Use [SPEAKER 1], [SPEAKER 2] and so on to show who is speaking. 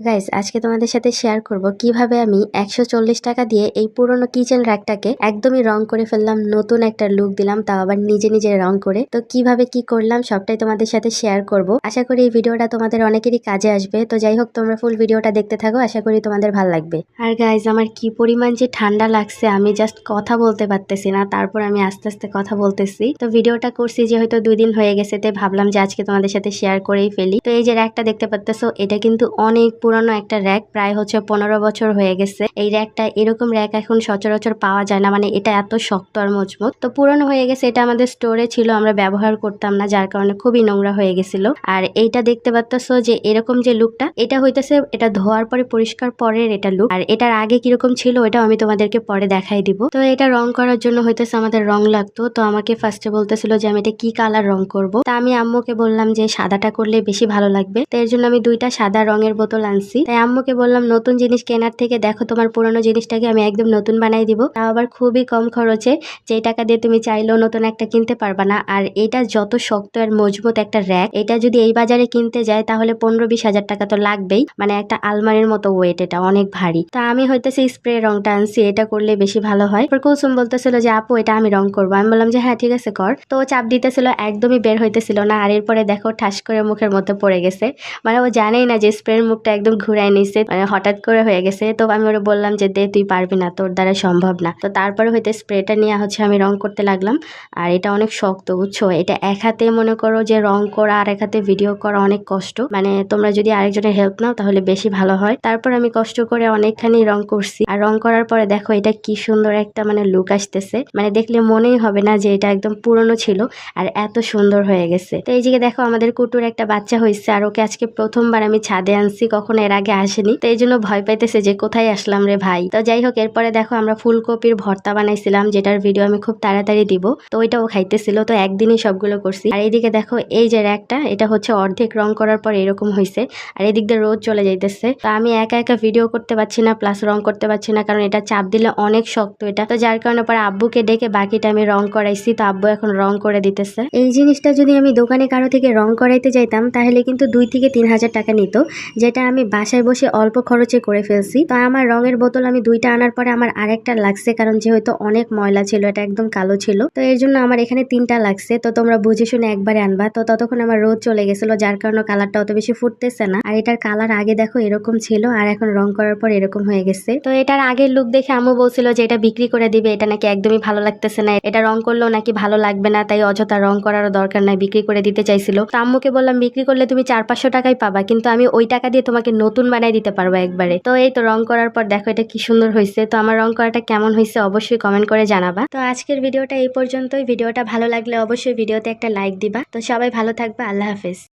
[SPEAKER 1] Guys আজকে তোমাদের সাথে শেয়ার করব কীভাবে আমি একশো চল্লিশ টাকা দিয়ে এই পুরনো কিচেন র্যাকটাকে একদমই রং করে ফেললাম, নতুন একটা লুক দিলাম, তাও আবার নিজে নিজে রং করে। তো কীভাবে কি করলাম সবটাই তোমাদের সাথে শেয়ার করব। আশা করি এই ভিডিওটা তোমাদের অনেকেরই কাজে আসবে। তো যাই হোক, তোমরা ফুল ভিডিওটা দেখতে থাকো, আশা করি তোমাদের ভালো লাগবে। আর গাইজ আমার কি পরিমাণ যে ঠান্ডা লাগছে, আমি জাস্ট কথা বলতে পারতেছি না, তারপর আমি আস্তে আস্তে কথা বলতেছি। তো ভিডিওটা করছি যে হয়তো দুই দিন হয়ে গেছে তাই ভাবলাম যে আজকে তোমাদের সাথে শেয়ার করেই ফেলি। তো এই যে র্যাকটা দেখতে পাচ্তেছো এটা কিন্তু অনেক পুরানো একটা র্যাক প্রায় হচ্ছে পনেরো বছর হয়ে গেছে। এই র্যাকটা এরকম র্যাক এখন সচরাচর পাওয়া যায় না মানে এটা এত শক্ত আর মজবুত। তো পুরানো হয়ে গেছে, এটা আমাদের স্টোরে ছিল, আমরা ব্যবহার করতাম না, যার কারণে খুবই নোংরা হয়ে গেছিল। আর এইটা দেখতে পাচ্তেছো যে এরকম যে লুকটা, এটা হইতেছে, এটা ধোয়ার পরে পরিষ্কার পরের এটা লুক। আর এটার আগে কীরকম ছিল এটাও আমি তোমাদেরকে পরে দেখাই দিব। তো এটা রং করার জন্য হইতেছে আমাদের রং লাগতো। তো আমাকে ফার্স্টে বলতেছিল যে আমি এটা কি কালার রং করব। তা আমি আম্মুকে বললাম যে সাদাটা করলে বেশি ভালো লাগবে। তো এর জন্য আমি দুইটা সাদা রঙের বোতল আনছি। তাই আম্মুকে বললাম, নতুন জিনিস কেনার থেকে দেখো তোমার পুরনো জিনিসটাকে আমি একদম নতুন বানাই দিব। তাও আবার খুবই কম খরচে যেই টাকা দিয়ে তুমি চাইলেও নতুন একটা কিনতে পারবা না। আর এটা যত শক্ত আর মজবুত একটা র্যাক এটা যদি এই বাজারে কিনতে যায় তাহলে পনেরো বিশ হাজার টাকা তো লাগবেই। মানে একটা আলমারির মতো ওয়েট এটা অনেক ভারী। তা আমি হইতেছে স্প্রে রংটা আনছি, এটা করলে বেশি ভালো হয়। কুসুম বলতেছিল যে, আপু, এটা আমি রং করব। আমি বললাম যে হ্যাঁ ঠিক আছে, কর। তো চাপ দিতেছিল, একদমই বের হইতেছিল না। আর এরপরে দেখো, ঠাস করে মুখের মধ্যে পড়ে গেছে। মানে ও জানেই না যে স্প্রের মুখটা একদম ঘুরাই নিছে মানে হঠাৎ করে হয়ে গেছে। তো আমি ওরা বললাম যে, দে, তুই পারবি না, তোর দ্বারা সম্ভব না। তো তারপরে হইতে স্প্রেটা নিয়ে হচ্ছে আমি রং করতে লাগলাম। আর এটা অনেক শক্ত, বুঝছ? এটা এক হাতে মনে করো যে, রং করা আর এক হাতে ভিডিও করা অনেক কষ্ট। মানে তোমরা যদি আরেকজনের হেল্প নাও, তাহলে বেশি ভালো হয়। তারপর আমি কষ্ট করে অনেকখানি রং করছি। আর রং করার পরে দেখো, এটা কি সুন্দর একটা মানে লুক আসতেছে। মানে দেখলে মনেই হবে না যে, এটা একদম পুরনো ছিল আর এত সুন্দর হয়ে গেছে। তো এই যে, দেখো, আমাদের কুটুর একটা বাচ্চা হয়েছে আর ওকে আজকে প্রথমবার আমি ছাদে আনছি। কখনো এর আগে আসেনি। তো এই জন্য ভয় পাইতেছে যে, কোথায় আসলাম রে ভাই? তো যাই হোক, এরপরে দেখো আমরা ফুলকপির ভর্তা বানাইছিলাম, যেটার ভিডিও আমি খুব তাড়াতাড়ি দিব। তো ওইটাও খাইতেছিল, তো একদিনই সবগুলো করছি। আর এইদিকে দেখো, এই যে একটা এটা হচ্ছে অর্ধেক রং করার পর এরকম হয়েছে আর এদিক দিয়ে রোদ চলে যাইতেছে। তো আমি একা একা ভিডিও করতে পারছি না প্লাস রং করতে পারছি না, কারণ এটা চাপ দিলে অনেক শক্ত এটা। তো যার কারণে পরে আব্বুকে ডেকে বাকিটা আমি রং করাইছি, তো আব্বু এখন রং করে দিতেছে। এই জিনিসটা যদি আমি দোকানে কারও থেকে রং করাইতে যাইতাম, তাহলে কিন্তু দুই থেকে তিন হাজার টাকা নিত, যেটা আমি বাসায় বসে অল্প খরচে করে ফেলছি। তো আমার রঙের বোতল আমি দুইটা আনার পরে আমার আরেকটা লাগছে, কারণ যেহেতু অনেক ময়লা ছিল, এটা একদম কালো ছিল। তো এর জন্য আমার এখানে তিনটা লাগছে। তো তোমরা বুঝে শুনে একবারে আনবা। তো ততক্ষণ আমার রোদ চলে গেছিল, যার কারণে কালারটা অত বেশি ফুটতেছে না। আর এটার কালার আগে দেখো এরকম ছিল, আর এখন রং করার পর এরকম হয়ে গেছে। তো এটার আগের লুক দেখে আম্মু বলছিল যে এটা বিক্রি করে দিবে, এটা নাকি একদমই ভালো লাগতেছে না। এটা রং করলেও নাকি ভালো লাগবে না, তাই অযথা রং করারও দরকার নাই, বিক্রি করে দিতে চাইছিল। তো আম্মুকে বললাম, বিক্রি করলে তুমি চার পাঁচশো টাকাই পাবা, কিন্তু আমি ওই টাকা দিয়ে তোমাকে নতুন বানাই দিতে পারব একবারে। তো এই তো রং করার পর দেখো এটা কি সুন্দর হয়েছে তো আমার রং করাটা কেমন হয়েছে অবশ্যই কমেন্ট করে জানাবা। তো আজকের ভিডিওটা এই পর্যন্তই। ভিডিওটা ভালো লাগলে অবশ্যই ভিডিওতে একটা লাইক দিবা। তো সবাই ভালো থাকবে। আল্লাহ হাফেজ।